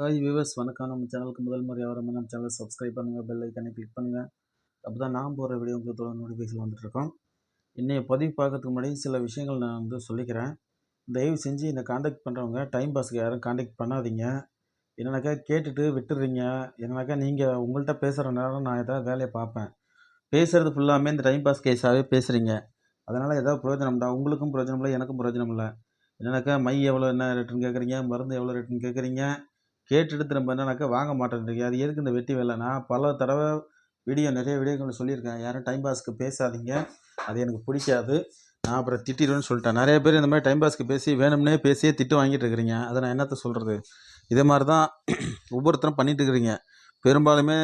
Hi viewers வணக்கம். நம்ம சேனலுக்கு முதல் முறை வரவங்க நம்ம சேனலை சப்ஸ்கிரைப் பண்ணுங்கள் பெல் ஐக்கனை கிளிக் பண்ணுங்கள் அப்போ தான் நான் போகிற வீடியோ உங்களுக்கு தொடர் நோட்டிஃபிகேஷன் வந்துட்டுருக்கோம் இன்றைய பதிவு பார்க்கறதுக்கு முன்னாடி சில விஷயங்கள் நான் வந்து சொல்லிக்கிறேன். தயவு செஞ்சு என்னை காண்டாக்ட் பண்ணுறவங்க டைம் பாஸ்க்கு யாரும் காண்டாக்ட் பண்ணாதீங்க. என்னன்னாக்கா கேட்டுட்டு விட்டுறீங்க. என்னன்னாக்கா நீங்கள் உங்கள்கிட்ட பேசுகிற நேரம் நான் எதாவது வேலையை பார்ப்பேன். பேசுகிறது ஃபுல்லாமே இந்த டைம் பாஸ் கேஸாகவே பேசுகிறீங்க அதனால் ஏதாவது பிரயோஜனம் இல்லை உங்களுக்கும் பிரயோஜனம் இல்லை எனக்கும் பிரயோஜனம் இல்லை. என்னன்னாக்கா மை எவ்வளோ என்ன ரேட்டுன்னு கேட்குறீங்க மருந்து எவ்வளோ ரேட்டுன்னு கேட்குறீங்க கேட்டுட்டு திரும்ப என்னன்னாக்கா வாங்க மாட்டேன்றீங்க. அது எதுக்கு இந்த வெட்டி வேலை? நான் பல தடவை வீடியோ நிறைய வீடியோக்கள் சொல்லியிருக்கேன். யாரும் டைம் பாஸ்க்கு பேசாதீங்க. அது எனக்கு பிடிக்காது. நான் அப்புறம் திட்டிடுவேன்னு சொல்லிட்டேன். நிறைய பேர் இந்த மாதிரி டைம் பாஸ்க்கு பேசி வேணும்னே பேசியே திட்டு வாங்கிட்டு இருக்கிறீங்க. அதை நான் என்னத்த சொல்கிறது இதே மாதிரி தான் ஒவ்வொருத்தரும் பண்ணிட்டு இருக்கிறீங்க. பெரும்பாலுமே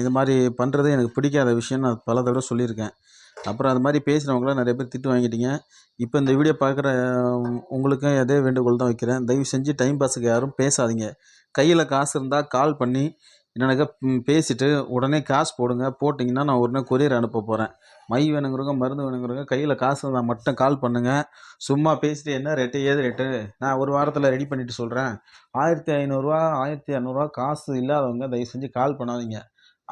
இது மாதிரி பண்ணுறது எனக்கு பிடிக்காத விஷயம் நான் பல தடவை சொல்லியிருக்கேன். அப்புறம் அது மாதிரி பேசுகிறவங்களாம் நிறைய பேர் திட்டு வாங்கிட்டீங்க. இப்போ இந்த வீடியோ பார்க்குற உங்களுக்கும் அதே வேண்டுகோள் தான் வைக்கிறேன். தயவு செஞ்சு டைம் பாஸுக்கு யாரும் பேசாதீங்க. கையில் காசு இருந்தால் கால் பண்ணி என்னென்னாக்கா பேசிவிட்டு உடனே காசு போடுங்க. போட்டிங்கன்னா நான் உடனே கொரியர் அனுப்ப போகிறேன் மை வேணுங்கிறவங்க மருந்து வேணுங்கிறவங்க கையில் காசு இருந்தால் மட்டும் கால் பண்ணுங்கள் சும்மா பேசிட்டு என்ன ரேட்டு ஏது ரேட்டு நான் ஒரு வாரத்தில் ரெடி பண்ணிவிட்டு சொல்கிறேன் ஆயிரத்தி ஐநூறுரூவா ஆயிரத்தி இரநூறுவா காசு இல்லாதவங்க தயவு செஞ்சு கால் பண்ணாதீங்க.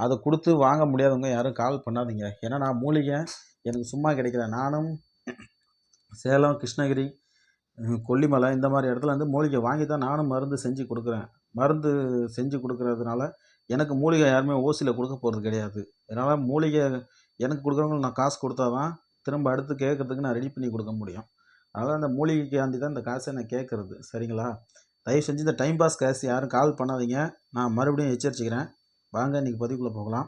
அதை கொடுத்து வாங்க முடியாதவங்க யாரும் கால் பண்ணாதீங்க. ஏன்னா நான் மூலிகை எனக்கு சும்மா கிடைக்கல. நானும் சேலம் கிருஷ்ணகிரி கொல்லிமலை இந்த மாதிரி இடத்துல வந்து மூலிகை வாங்கி தான் நானும் மருந்து செஞ்சு கொடுக்குறேன். மருந்து செஞ்சு கொடுக்குறதுனால எனக்கு மூலிகை யாருமே ஓசியில் கொடுக்க போகிறது கிடையாது. அதனால் மூலிகை எனக்கு கொடுக்குறவங்களுக்கு நான் காசு கொடுத்தா தான் திரும்ப அடுத்து கேட்குறதுக்கு நான் ரெடி பண்ணி கொடுக்க முடியும். அதனால் அந்த மூலிகைக்காண்டி தான் இந்த காசை நான் கேட்குறது. சரிங்களா? தயவு செஞ்சு இந்த டைம் பாஸ் காசு யாரும் கால் பண்ணாதீங்க. நான் மறுபடியும் எச்சரிச்சுக்கிறேன். வாங்க இன்றைக்கி பதிவுக்குள்ளே போகலாம்.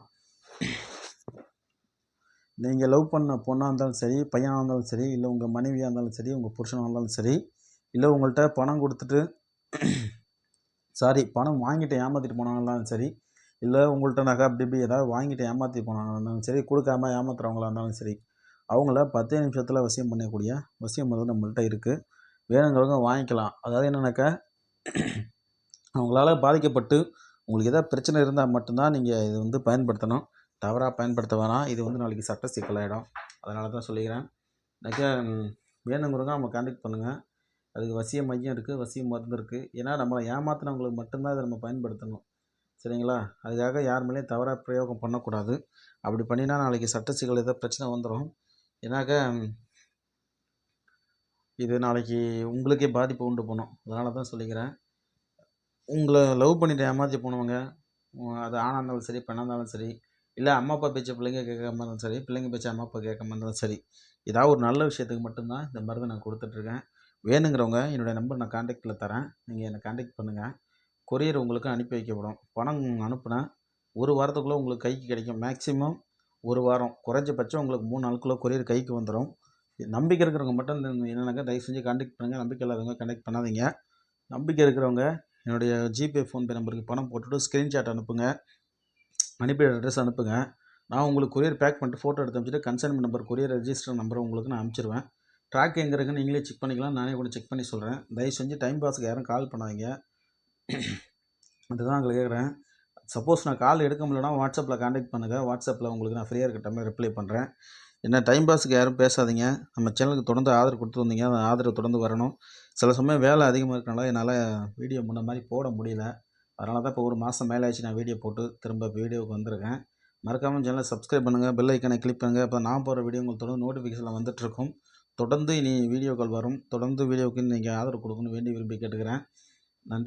நீங்கள் லவ் பண்ண பொண்ணாக இருந்தாலும் சரி பையனாக இருந்தாலும் சரி இல்லை உங்கள் மனைவியாக இருந்தாலும் சரி உங்கள் புருஷனாக இருந்தாலும் சரி இல்லை உங்கள்கிட்ட பணம் கொடுத்துட்டு சாரி பணம் வாங்கிட்டு ஏமாற்றிட்டு போனாங்களாலும் சரி இல்லை உங்கள்கிட்ட நகை அப்படி இப்படி ஏதாவது வாங்கிட்டு ஏமாற்றி போனாங்க இருந்தாலும் சரி கொடுக்காம ஏமாத்துறவங்களா இருந்தாலும் சரி அவங்கள பத்தே நிமிஷத்தில் வசியம் பண்ணக்கூடிய வசியம் வந்து நம்மள்கிட்ட இருக்குது வேணுங்கிறவங்க வாங்கிக்கலாம். அதாவது என்னென்னாக்கா அவங்களால பாதிக்கப்பட்டு உங்களுக்கு எதாவது பிரச்சனை இருந்தால் மட்டும்தான் நீங்கள் இது வந்து பயன்படுத்தணும். தவறாக பயன்படுத்த வேணாம். இது வந்து நாளைக்கு சட்ட சிக்கலாயிடும் அதனால தான் சொல்லிக்கிறேன். எனக்கு வேணுங்கிறவங்க நம்ம கான்டெக்ட் பண்ணுங்கள் அதுக்கு வசிய மையம் இருக்குது வசிய மருந்து இருக்குது ஏன்னா நம்மளை ஏமாத்தினவங்களுக்கு மட்டும்தான் இதை நம்ம பயன்படுத்தணும். சரிங்களா? அதுக்காக யார் மேலேயும் தவறாக பிரயோகம் பண்ணக்கூடாது. அப்படி பண்ணினா நாளைக்கு சட்ட சிக்கல் ஏதோ பிரச்சனை வந்துடும் ஏன்னாக்கா இது நாளைக்கு உங்களுக்கே பாதிப்பு உண்டு பண்ணும் அதனால தான் சொல்லிக்கிறேன். உங்களை லவ் பண்ணிட்டு ஏமாற்றி போனவங்க அது ஆணாக இருந்தாலும் சரி பெண்ணாக இருந்தாலும் சரி இல்லை அம்மா அப்பா பேச்சை பிள்ளைங்க கேட்காம இருந்தாலும் சரி பிள்ளைங்க பேச்சை அம்மா அப்பா கேட்காம இருந்தாலும் சரி ஏதாவது ஒரு நல்ல விஷயத்துக்கு மட்டும்தான் இந்த மருந்தை நான் கொடுத்துட்ருக்கேன் வேணுங்கிறவங்க என்னுடைய நம்பர் நான் காண்டாக்டில் தரேன். நீங்கள் என்னை காண்டாக்ட் பண்ணுங்கள் கொரியர் உங்களுக்கு அனுப்பி வைக்கப்படும். பணம் அனுப்புனேன். ஒரு வாரத்துக்குள்ளே உங்களுக்கு கைக்கு கிடைக்கும். மேக்ஸிமம் ஒரு வாரம். குறைஞ்சபட்சம் உங்களுக்கு மூணு நாளுக்குள்ளே கொரியர் கைக்கு வந்துடும் நம்பிக்கை இருக்கிறவங்க மட்டும் இந்த என்னென்னாக்கா தயவு செஞ்சு காண்டாக்ட் பண்ணுங்கள் நம்பிக்கை இல்லாதவங்க காண்டாக்ட் பண்ணாதீங்க. நம்பிக்கை இருக்கிறவங்க என்னுடைய ஜிபே ஃபோன்பே நம்பருக்கு பணம் போட்டுவிட்டு ஸ்க்ரீன்ஷாட் அனுப்புங்க. அனுப்பி அட்ரஸ் அனுப்புங்க. நான் உங்களுக்கு கொரியர் பேக் பண்ணிட்டு ஃபோட்டோ எடுத்து அனுப்பிச்சிட்டு கன்சர்ன் நம்பர் கொரியர் ரெஜிஸ்டர் நம்பரை உங்களுக்கு நான் அனுப்பிச்சிருவேன். ட்ராக் எங்கே இருக்குன்னு நீங்களே செக் பண்ணிக்கலாம். நானே கூட செக் பண்ணி சொல்கிறேன் தயவு செஞ்சு டைம் பாஸுக்கு யாரும் கால் பண்ணாதீங்க. அதுதான் உங்களுக்கு கேட்குறேன் சப்போஸ் நான் கால் எடுக்க முடியலனா வாட்ஸ்அப்பில் காண்டாக்ட் பண்ணுங்கள் வாட்ஸ்அப்பில் உங்களுக்கு நான் ஃப்ரீயாக இருக்க டைமில் ரிப்ளை பண்ணுறேன் என்ன டைம் பாஸுக்கு யாரும் பேசாதீங்க. நம்ம சேனலுக்கு தொடர்ந்து ஆதரவு கொடுத்து வந்தீங்க. அந்த ஆதரவு தொடர்ந்து வரணும். சில சமயம் வேலை அதிகமாக இருக்கனால என்னால் வீடியோ முன்ன மாதிரி போட முடியல. அதனால தான் இப்போ ஒரு மாதம் மேலே ஆச்சு நான் வீடியோ போட்டு திரும்ப வீடியோவுக்கு வந்திருக்கேன். மறக்காமல் சேனலை சப்ஸ்கிரைப் பண்ணுங்கள் பெல் ஐக்கனை கிளிக் பண்ணுங்கள் இப்போ நான் போகிற வீடியோ உங்களுக்கு தொடர்ந்து நோட்டிஃபிகேஷனில் வந்துட்டுருக்கும் தொடர்ந்து இனி வீடியோக்கள் வரும். தொடர்ந்து வீடியோவுக்கு நீங்கள் ஆதரவு கொடுக்கணும்னு வேண்டி விரும்பி கேட்டுக்கிறேன். நன்றி.